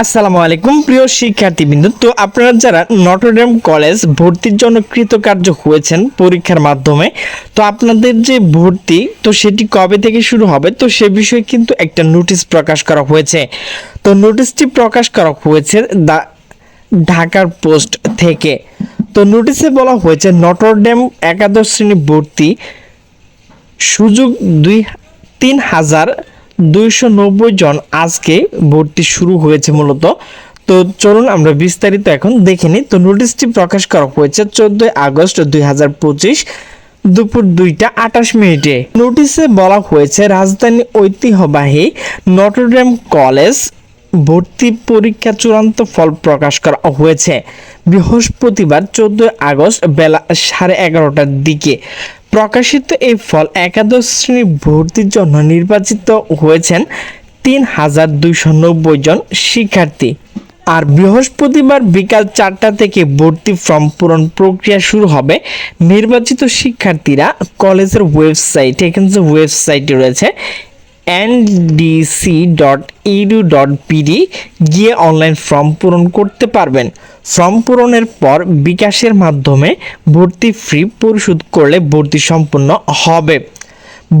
আসসালামু আলাইকুম, প্রিয় শিক্ষার্থীবৃন্দ। তো আপনারা যারা নটরডেম কলেজ ভর্তির জন্য কৃতকার্য হয়েছেন পরীক্ষার মাধ্যমে, তো আপনাদের যে ভর্তি, তো সেটি কবে থেকে শুরু হবে? তো সে বিষয়ে কিন্তু একটা নোটিশ প্রকাশ করা হয়েছে। তো নোটিশটি প্রকাশ করা হয়েছে দা ঢাকার পোস্ট থেকে। তো নোটিশে বলা হয়েছে নটরডেম একাদশ শ্রেণি ভর্তি সুযোগ দুই তিন হাজার দুইশো নব্বই জন আজকে ভর্তি শুরু হয়েছে মূলত। তো চলুন আমরা বিস্তারিত এখন দেখে নিই। তো নোটিশটি প্রকাশ করা হয়েছে চোদ্দই আগস্ট দুই হাজার পঁচিশ দুপুর দুইটা আঠাশ মিনিটে। নোটিশে বলা হয়েছে রাজধানী ঐতিহ্যবাহী নটরডেম কলেজ ভর্তি পরীক্ষা চূড়ান্ত ফল প্রকাশ করা হয়েছে। বৃহস্পতিবার চোদ্দই আগস্ট বেলা সাড়ে এগারোটার দিকে। প্রকাশিত এই ফল একাদশ শ্রেণি ভর্তির জন্য নির্বাচিত হয়েছেন তিন হাজার দুইশো নব্বই জন শিক্ষার্থী। আর বৃহস্পতিবার বিকাল চারটা থেকে ভর্তি ফর্ম পূরণ প্রক্রিয়া শুরু হবে। নির্বাচিত শিক্ষার্থীরা কলেজের ওয়েবসাইট, এখানে যে ওয়েবসাইটটি রয়েছে এনডিসি ডট ইডু ডট গিয়ে অনলাইন ফর্ম পূরণ করতে পারবেন। ফর্ম পূরণের পর বিকাশের মাধ্যমে ভর্তি ফি পরিশোধ করলে ভর্তি সম্পূর্ণ হবে।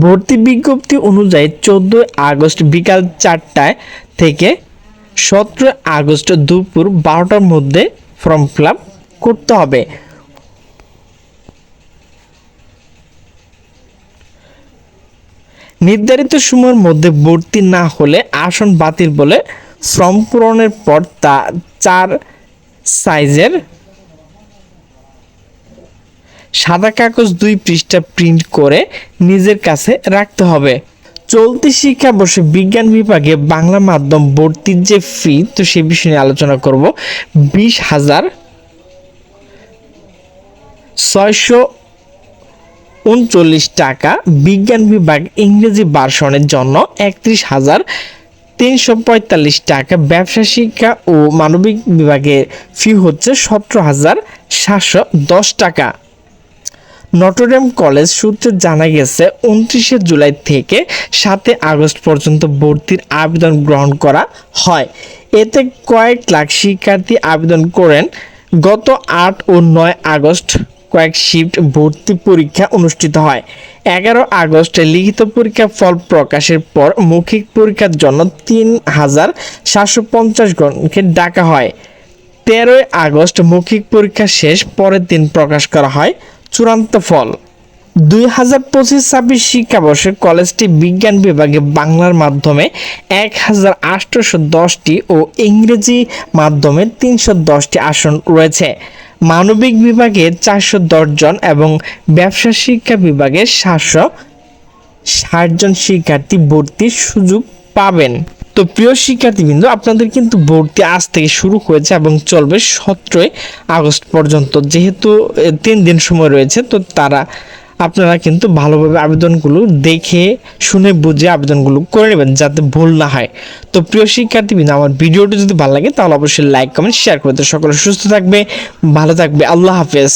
ভর্তি বিজ্ঞপ্তি অনুযায়ী চোদ্দোই আগস্ট বিকাল চারটায় থেকে সতেরো আগস্ট দুপুর বারোটার মধ্যে ফর্ম ফিল করতে হবে। নির্ধারিত সময়ের মধ্যে ভর্তি না হলে আসন বাতিল বলে ফর্ম পূরণের পর তা চার সাইজের সাদা কাগজ দুই পৃষ্ঠা প্রিন্ট করে নিজের কাছে রাখতে হবে। চলতি শিক্ষাবর্ষে বিজ্ঞান বিভাগে বাংলা মাধ্যম ভর্তির যে ফি, তো সে বিষয়ে নিয়ে আলোচনা করব। বিশ হাজার ছয়শো উনচল্লিশ টাকা। বিজ্ঞান বিভাগ ইংরেজি ভার্সনের জন্য একত্রিশ হাজার তিনশো পঁয়তাল্লিশ টাকা। ব্যবসা, শিক্ষা ও মানবিক বিভাগের ফি হচ্ছে সতেরো হাজার সাতশো দশ টাকা। নটরডেম কলেজ সূত্রে জানা গেছে, উনত্রিশে জুলাই থেকে সাতই আগস্ট পর্যন্ত ভর্তির আবেদন গ্রহণ করা হয়। এতে কয়েক লাখ শিক্ষার্থী আবেদন করেন। গত আট ও নয় আগস্ট কয়েক শিফট ভর্তি পরীক্ষা অনুষ্ঠিত হয়। এগারো আগস্টে লিখিত পরীক্ষা ফল প্রকাশের পর মৌখিক পরীক্ষার জন্য তিন হাজার সাতশো পঞ্চাশ জনকে ডাকা হয়। তেরোই আগস্ট মৌখিক পরীক্ষা শেষ, পরের দিন প্রকাশ করা হয় চূড়ান্ত ফল। দুই হাজার পঁচিশ ছাব্বিশ শিক্ষাবর্ষে কলেজটি বিজ্ঞান বিভাগে বাংলার মাধ্যমে এক হাজার আটশোশো দশটি ও ইংরেজি মাধ্যমে তিনশো দশটি আসন রয়েছে। মানবিক বিভাগে চারশো জন এবং ব্যবসা শিক্ষা বিভাগে সাতশো ষাটজন শিক্ষার্থী ভর্তির সুযোগ পাবেন। তো প্রিয় শিক্ষার্থীবৃন্দ, আপনাদের কিন্তু ভর্তি আজ থেকে শুরু হয়েছে এবং চলবে সতেরোই আগস্ট পর্যন্ত। যেহেতু তিন দিন সময় রয়েছে, তো তারা আপনারা কিন্তু ভালোভাবে আবেদনগুলো দেখে, শুনে, বুঝে আবেদনগুলো করে নেবেন যাতে ভুল না হয়। তো প্রিয় শিক্ষার্থীবৃন্দ, আমার ভিডিওটি যদি ভালো লাগে তাহলে অবশ্যই লাইক কমেন্ট শেয়ার করতে সকলে সুস্থ থাকবে, ভালো থাকবে। আল্লাহ হাফেজ।